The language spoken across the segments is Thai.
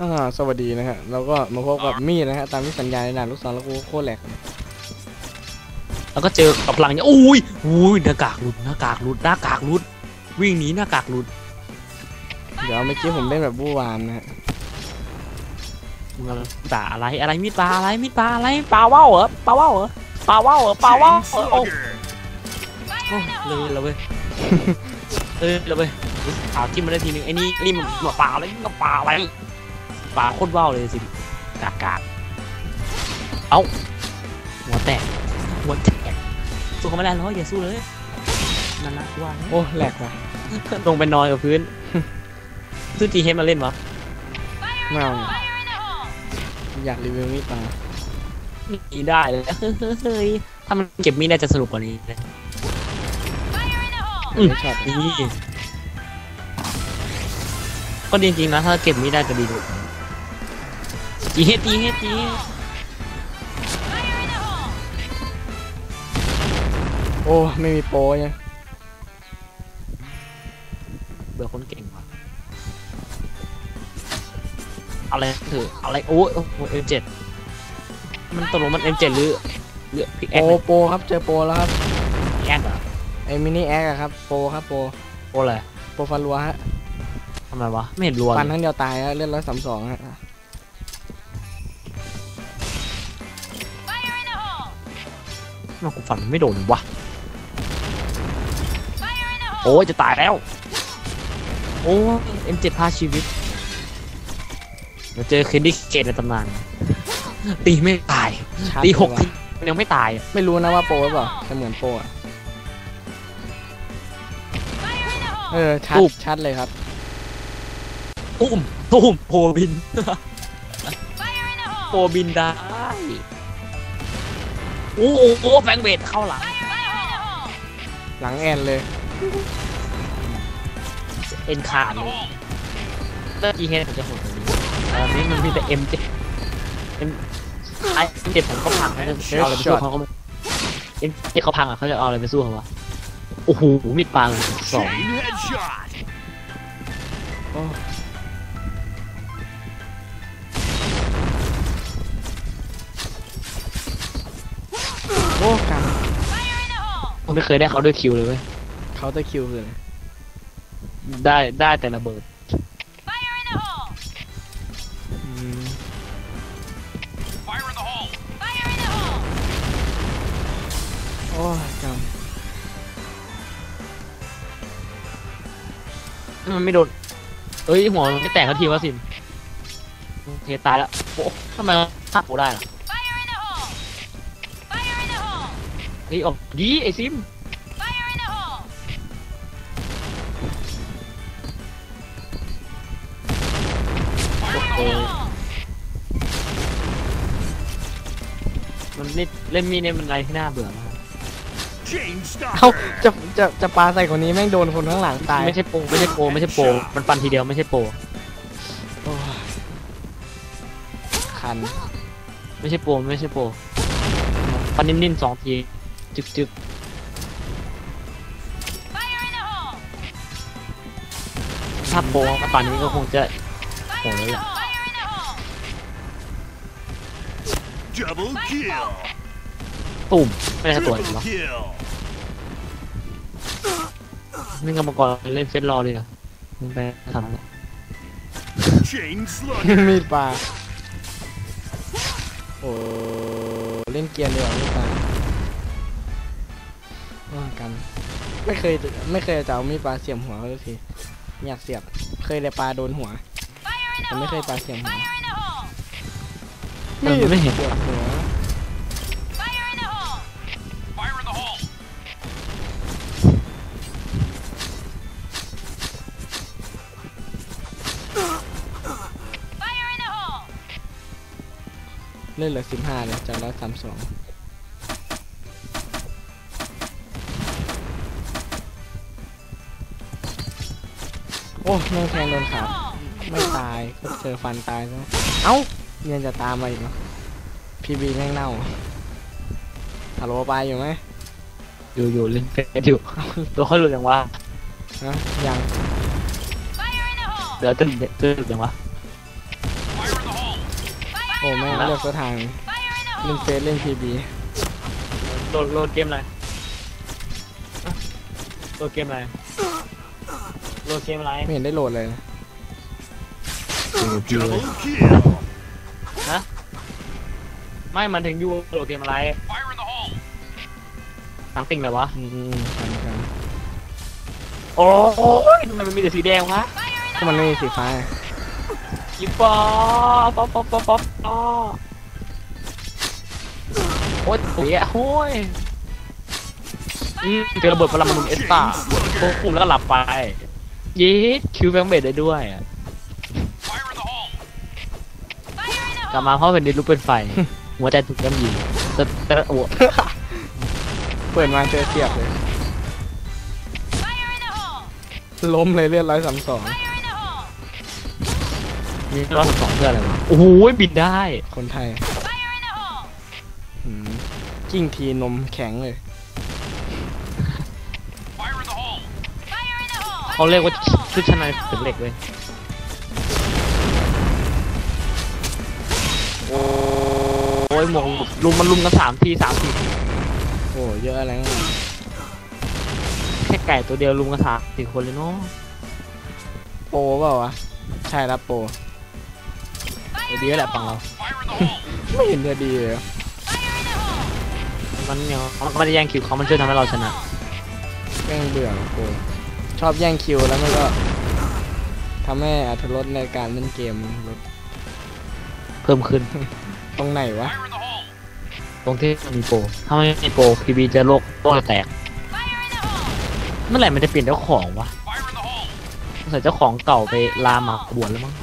อ่าสวัสดีนะฮะเราก็มาพบกับมี่นะฮะตามที่สัญญาในด่านลูกศรแล้วกูโคตรแหลกเลยแล้วก็เจอกับพลังเนี่ยอุ้ยอุ้ยหน้ากากหลุดหน้ากากหลุดหน้ากากหลุด วิ่งหนีหน้ากากหลุด เดี๋ยวเมื่อกี้ผมเล่นแบบบู้วามนะฮะมึงกำลังด่าอะไรอะไรมีดปลาอะไรมีดปลาอะไรปลาว่าวเหรอปลาว่าวเหรอปลาว่าวเหรอปลาว่าวเหรอโอ้โอ้เลยแล้วเว้ยเออแล้วเว้ยปลาจิ้มมาได้ทีนึงไอ้นี่นี่มันมันปลาอะไรมันปลาอะไร ปลาโคตรว่าวเลยสิกากากเอ้าหัวแตกหัวแตกสู้เขาไม่ได้หรอกอย่าสู้เลยนั่นนะว่าโอ้แหลกว่ะลงไปนอนกับพื้นซื้อจีเฮมาเล่นวะไม่เอาอยากรีวิวมีดปลามีได้เลยเฮ้ยถ้ามันเก็บมีดน่าจะสนุกกว่านี้นะอืมไม่ชอบนี่ก็ดีจริงๆนะถ้าเก็บมีดได้จะดีดู จีเฮจีเฮจีเฮโอ้ไม่มีโปรเนี่ยเบื่อคนเก่งว่ะอะไรถืออะไรโอ้ยเอ็มเจ็ดมันตกลงมันเอ็มเจ็ดหรือหรือพิกแอโปรคโปรครับเจอโปรแล้วครับแอคเหรอไอ้มินิแอคอะครับโปรครับโปรโอ้อะไรโปรฟันรัวฮะทำไมวะไม่เห็นรัวเลฟันยทั้งเดียวตายฮะเลือดร้อยสามสองฮะ มันกูฟันไม่โดนวะโอ้ยจะตายแล้ว โอ้เอ็มเจ็ดพาชีวิตเดี๋ยวเจอเคนดี้เกตในตำนาน ตีไม่ตายชัดตีหกเลยทีว่ะมันยังไม่ตายอะไม่รู้นะว่าโปรหรือเปล่าแต่เหมือนโปรอะเออ ชัด ชัดเลยครับ ตุ้มตุ้มโพบินโพบินได้ โอ้โหโอ้แฟงเบดเข้าหลัง หลังแอนเลย เอ็นขาดเลยเลิกจีเฮดผมจะโหดกว่านี้ตอนนี้มันมีแต่เอ็มเจ็ดเอ็มไอเอ็มเจ็ดผมก็พังเขาจะเอาอะไรไปสู้เขาก็ไม่เอ็มเจ็ดเขาพังอะเขาจะเอาอะไรไปสู้เขาวะโอ้โหมีดปลาเลยสอง Chain headshot. โอ้ ไม่เคยได้เขาด้วยคิวเลยเว้ยเขาน์เตอร์คิวคืออะไรได้ได้แต่ระเบิดอืม Fire in the hole. โอ้ยกมันไม่โดนเอ้ยหัวมันไม่แตกทันทีวะสินโอเคตายแล้วโอ้ทำไมฆ่าโอได้ล่ะ ฮ้ยออกดีไอซิมโอ้โหมันนี่เล่นมีดเนี่ยมันอะไรที่น่าเบื่อมาก Chain ำเอ้า stopper. จะจะจะปาใส่คนนี้แม่งโดนคนข้างหลังตายไม่ใช่โปรไม่ใช่โปรไม่ใช่โปรมันฟันทีเดียวไม่ใช่โปรโอ้ยคัน ไม่ใช่โปรไม่ใช่โปรฟันนิ่มๆสองที จึกจึกถ้าโปรก็ป่านนี้ก็คงจะโหดเลยแหละ Double kill. ตุ่มไม่ได้ตัวจริง Triple หรอ kill. นี่กรรมกรเล่นเฟซรอเลยเหรอะมึงไปทำอะไร Chain slugger. มีดปลาโอ้เล่นเกียร์เลยเหรอมีดปลา ว่ากัน ไม่เคยไม่เคยจะเอามีดปลาเสียมหัวเขาสักทีอยากเสียบเคยแต่ปลาโดนหัวแต่ไม่เคยปลาเสียมหัวเออมันไม่เห็นปวดหัว Fire in the hole. เล่นเหลือสิบห้าเลยจากร้อยสามสอง อ้แม่งแทงโดนขาไม่ตายก็เจอฟันตายซะเอ้ายังจะตามมาอีกเนาะพีบีแม่งเน่าฮัลโหลปลาอยู่ไหมอยู่อยู่เล่นเฟซอยู่ ตัวเขาหลุดยังวะฮะยังเดี๋ยวจะจะหลุดยังวะโอ้แม่งเลือกตัวทางเล่นเฟซเล่นพีบีโหลดโหลดเกมอะไรอะโหลดเกมอะไรโหล ดเกมอะไรไม่เห็นได้โหลดเลยนะ Double kill. ไม่มันถึงยูโหลดเกมอะไร Fire in the hole. ทั้งติ่งเลยวะอืมกันกันโอ้ยทำไมมันมีแต่สีแดงวะก็มันไม่มีสีฟ้ายิปปอป๊อปป๊อปป๊อปป๊อปป๊อปโอ้ยเสียโอ้ยอืมเจอระเบิดพลังมนุษย์เอสตาควบคุมแล้วก็หลับไป ยีดคิวแบงเบดได้ด้วยอะ Fire in the hole. กลับมาเพราะเป็นดินลุกเป็นไฟ หัวใจถูกย่ำยีแต่แต่โอ้เปิดมาเจอเสียบเลย Fire in the hole. ล้มเลยเลือดร้อยสามสอง Fire in the hole. มีรอบสองเพื่ออะไรวะโอ้โหบินได้ คนไทย Fire in the hole. อืมกิ้งทีนมแข็งเลย เขาเรียกว่าชุดชั้นในถึงเหล็กเลย โอ้ยหมงลุมมันลุมกันสามทีสามทีโอ้เยอะอะไรงั้นแค่ไก่ตัวเดียวลุมกันสามสี่คนเลยเนาะโปรเปล่าวะ ใช่รับโปรเดี๋ยวดีแล้วแหละฝั่งเรา Fire in the hole. ไม่เห็นจะดีเลยมันเนี่ยมันไม่ได้แย่งคิวเขามันช่วยทำให้เราชนะ แม่งเบื่อโปร ชอบแย่งคิวแล้วมันก็ทำให้อัตรสในการเล่นเกมลดเพิ่มขึ้น ตรงไหนวะ Fire in the hole. ตรงที่มันมีโปรถ้าไม่มีโปรพีบีจะโลกโลกจะแตก Fire in the hole. เมื่อไหร่มันจะเปลี่ยนเจ้าของวะ Fire in the hole. สงสัยเจ้าของเก่าไปลามาบวชแล้วมั้ง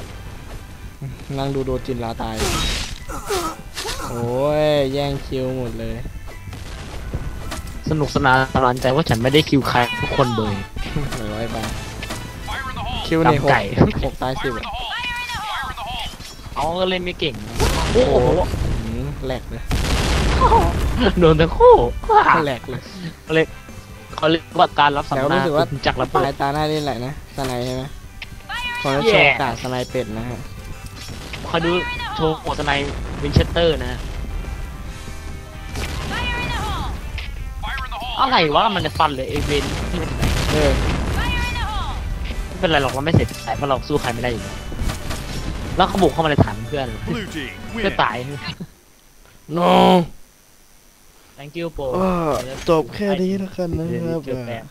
นั่งดูโดจินลาตาย โอ้ย แย่งคิวหมดเลย สนุกสนานสนานใจว่าฉันไม่ได้คิวใครทุกคนเลย หนึ่งร้อยไป Fire in the hole. คิวในหตำกไก่หกตายสิบ Fire in อะ the hole. Fire in the hole. เอาก็เล่นไม่เก่งนะโอ้โหอืมแหลกเลยโดนทั้งคู่แหลกเลยเขาเรียกว่าการรับสัมแต่ภารู้ษสึกว่าณ์จากระเบิตายดตาหน้าเล่นแหละไรนะสไนใช่ไหมผมจะโชแย่ว์กาดสไนเป็ดนะฮะคอยดูโชว์โอสไนวินเชสเตอร์นะ Fire in the hole. Fire in the hole. อะไรวะมันจะฟันเลยเอเวนที่มันไหน เออ Fire in the hole. ไม่เป็นไรหรอกเราไม่เสร็จแต่เพราะเราสู้ใครไม่ได้อยู่แล้วแล้วเขาบุกเข้ามาในฐานเพื่อน Blue team เพื่อ win. ตายโน thank you โปรจบแค่นี้แล้วกันนะครับเกือบแตก